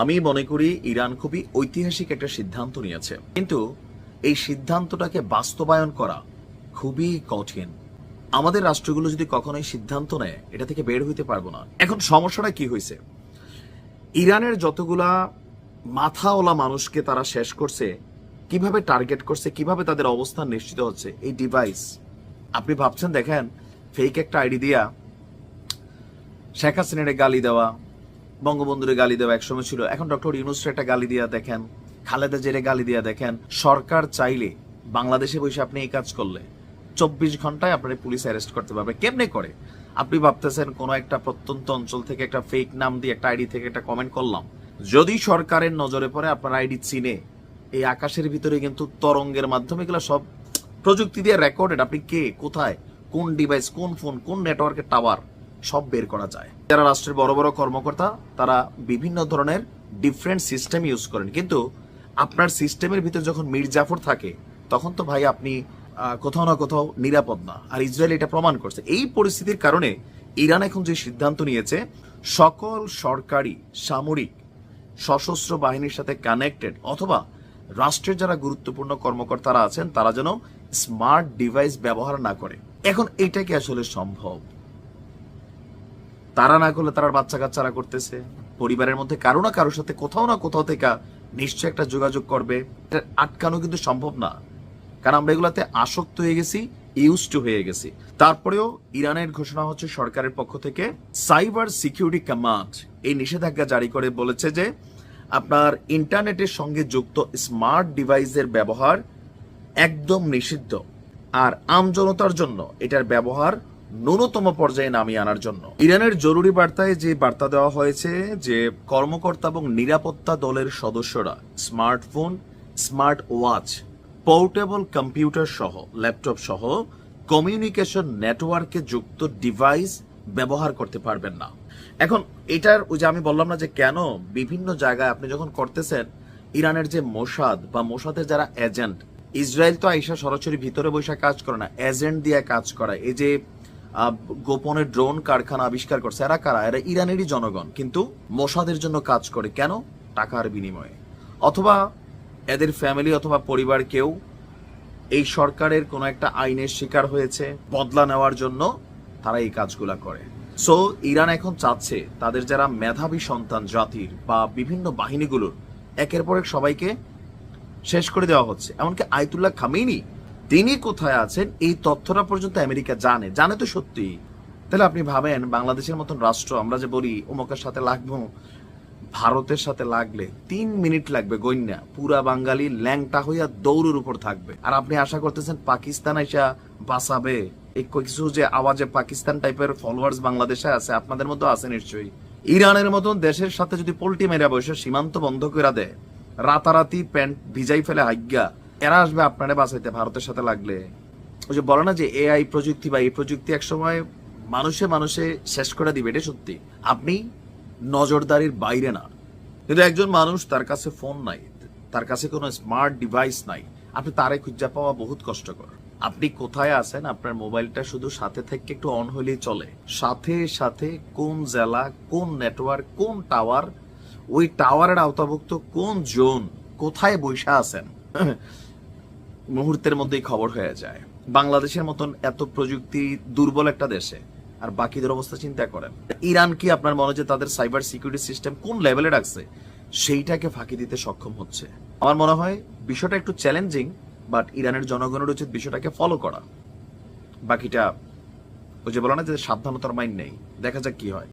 আমি মনে করি ইরান খুবই ঐতিহাসিক একটা সিদ্ধান্ত নিয়েছে। কিন্তু এই সিদ্ধান্তটাকে বাস্তবায়ন করা খুবই কঠিন। আমাদের রাষ্ট্রগুলো যদি কখনোই সিদ্ধান্ত নেয়, এটা থেকে বের হইতে পারব না। এখন সমস্যাটা কি হয়েছে ইরানের যতগুলা মাথাওয়ালা মানুষকে তারা শেষ করছে, কীভাবে টার্গেট করছে, কীভাবে তাদের অবস্থান নিশ্চিত হচ্ছে, এই ডিভাইস আপনি ভাবছেন, দেখেন ফেক একটা আইডি দিয়া শেখ হাসিনারে গালি দেওয়া বঙ্গবন্ধুরে গালি দেওয়া একসময় ছিল। এখন ডক্টর ইউনুসের একটা গালি দিয়া দেখেন, খালেদা জেরে গালি দিয়া দেখেন, সরকার চাইলে বাংলাদেশে বসে আপনি এই কাজ করলে। চব্বিশ ঘন্টায় আপনার পুলিশ অ্যারেস্ট করতে পারবে। কেমনে করে? আপনি ভাবতেছেন কোনো একটা প্রত্যন্ত অঞ্চল থেকে একটা ফেক নাম দিয়ে একটা আইডি থেকে একটা কমেন্ট করলাম। যদি সরকারের নজরে পড়ে, আপনার আইডি চিনে। এই আকাশের ভিতরে কিন্তু তরঙ্গের মাধ্যমে এগুলো সব প্রযুক্তি দিয়ে রেকর্ডেড আপনি কে? কোথায়? কোন ডিভাইস কোন ফোন কোন নেটওয়ার্কের টাওয়ার সব বের করা যায়। যারা রাষ্ট্রের বড় বড় কর্মকর্তা, তারা বিভিন্ন ধরনের ডিফারেন্ট সিস্টেম ইউজ করেন। কিন্তু আপনার সিস্টেমের ভিতরে যখন মির্জাফর থাকে, তখন তো ভাই আপনি কোথাও না কোথাও নিরাপদ না। আর ইসরায়েল এটা প্রমাণ করছে। এই পরিস্থিতির কারণে ইরান এখন যে সিদ্ধান্ত নিয়েছে, সকল সরকারি, সামরিক, সশস্ত্র বাহিনীর সাথে কানেক্টেড অথবা রাষ্ট্রের যারা গুরুত্বপূর্ণ কর্মকর্তারা আছেন, তারা যেন স্মার্ট ডিভাইস ব্যবহার না করে। এখন এটা কি আসলে সম্ভব? তারা না করলে তারা বাচ্চা কাচ্চারা করতেছে। পরিবারের মধ্যে কারও না কারোর সাথে কোথাও না কোথাও থেকে নিশ্চয় একটা যোগাযোগ করবে। আটকানো কিন্তু সম্ভব না। কারণ আমরা এগুলাতে আসক্ত হয়ে গেছি ইউজ টু হয়ে গেছি। তারপরেও ইরানের ঘোষণা হচ্ছে সরকারের পক্ষ থেকে সাইবার সিকিউরিটি কমান্ড এই নিষেধাজ্ঞা জারি করে বলেছে যে আপনার ইন্টারনেটের সঙ্গে যুক্ত স্মার্ট ডিভাইসের ব্যবহার একদম নিষিদ্ধ। আর আমজনতার জন্য এটার ব্যবহার ন্যূনতম পর্যায়ে নামিয়ে আনার জন্য। ইরানের জরুরি বার্তায় যে বার্তা দেওয়া হয়েছে যে কর্মকর্তা এবং নিরাপত্তা দলের সদস্যরা smartphone, smart watch, portable computer সহ, ল্যাপটপ সহ কমিউনিকেশন নেটওয়ার্কে যুক্ত ডিভাইস ব্যবহার করতে পারবেন না। এখন এটার ওই যে আমি বললাম না যে কেন, বিভিন্ন জায়গায় আপনি যখন করতেছেন, ইরানের যে মোসাদ বা মোসাদের যারা এজেন্ট, ইসরায়েল তো আইসা সরাসরি ভিতরে বসে কাজ করে না, এজেন্ট দিয়ে কাজ করা এই যে গোপনে ড্রোন কারখানা আবিষ্কার করছে। এরা কারা? এরা ইরানেরই জনগণ। কিন্তু মোসাদের জন্য কাজ করে কেন? টাকার বিনিময়ে। অথবা এদের ফ্যামিলি অথবা পরিবার কেউ এই সরকারের কোনো একটা আইনের শিকার হয়েছে, বদলা নেওয়ার জন্য তারা এই কাজগুলা করে। সো ইরান এখন চাচ্ছে তাদের যারা মেধাবী সন্তান জাতির বা বিভিন্ন বাহিনীগুলোর, একের পর এক সবাইকে শেষ করে দেওয়া হচ্ছে। এমনকি আয়তুল্লাহ খামেনি তিনি কোথায় আছেন, এই তথ্যটা পর্যন্ত আমেরিকা জানে। জানে তো সত্যি। তাহলে আপনি ভাবেন, বাংলাদেশের মতন রাষ্ট্র, আমরা যে বলি অমুকের সাথে লাগবো, ভারতের সাথে লাগলে তিন মিনিট লাগবে গন্যা পুরা বাঙালি ল্যাংটা হইয়া দৌড়ের উপর থাকবে। আর আপনি আশা করতেছেন পাকিস্তান এসা বাঁচাবে। এই কিছু যে আওয়াজে পাকিস্তান টাইপের ফলোয়ার্স বাংলাদেশে আছে, আপনাদের মধ্যে আছে নিশ্চয়ই। ইরানের মতন দেশের সাথে যদি পোল্টি মেরা বসে, সীমান্ত বন্ধ করে দেয়, রাতারাতি প্যান্ট ভিজাই ফেলে হাইগা এরা আসবে আপনারে বাঁচাইতে, ভারতের সাথে লাগলে। ওই যে বলে না যে এআই প্রযুক্তি বা এই প্রযুক্তি একসময় মানুষে মানুষে শেষ করে দিবে এটা সত্যি। আপনি নজরদারির বাইরে না। কিন্তু একজন মানুষ তার কাছে ফোন নাই, তার কাছে কোনো স্মার্ট ডিভাইস নাই, আপনি তারে খুঁজা পাওয়া বহুত কষ্টকর। আপনি কোথায় আছেন? আপনার মোবাইলটা শুধু সাথে থেকে একটু অন হলেই চলে। সাথে সাথে কোন জেলা, কোন নেটওয়ার্ক কোন টাওয়ার ওই টাওয়ারের আওতাভুক্ত কোন জোন কোথায় বৈশা আছেন? মুহূর্তের মধ্যেই খবর হয়ে যায়। বাংলাদেশের মতন এত প্রযুক্তি দুর্বল একটা দেশে, আর বাকিদের অবস্থা চিন্তা করেন। ইরান কি আপনার মনে যে তাদের সাইবার সিকিউরিটি সিস্টেম কোন লেভেলে রাখছে? সেইটাকে ফাঁকি দিতে সক্ষম হচ্ছে। আমার মনে হয় বিষয়টা একটু চ্যালেঞ্জিং, বাট ইরানের জনগণের উচিত বিষয়টাকে ফলো করা। বাকিটা ওই যে বলে না যে সাবধানতার মাইন্ড নেই। দেখা যাক কি হয়।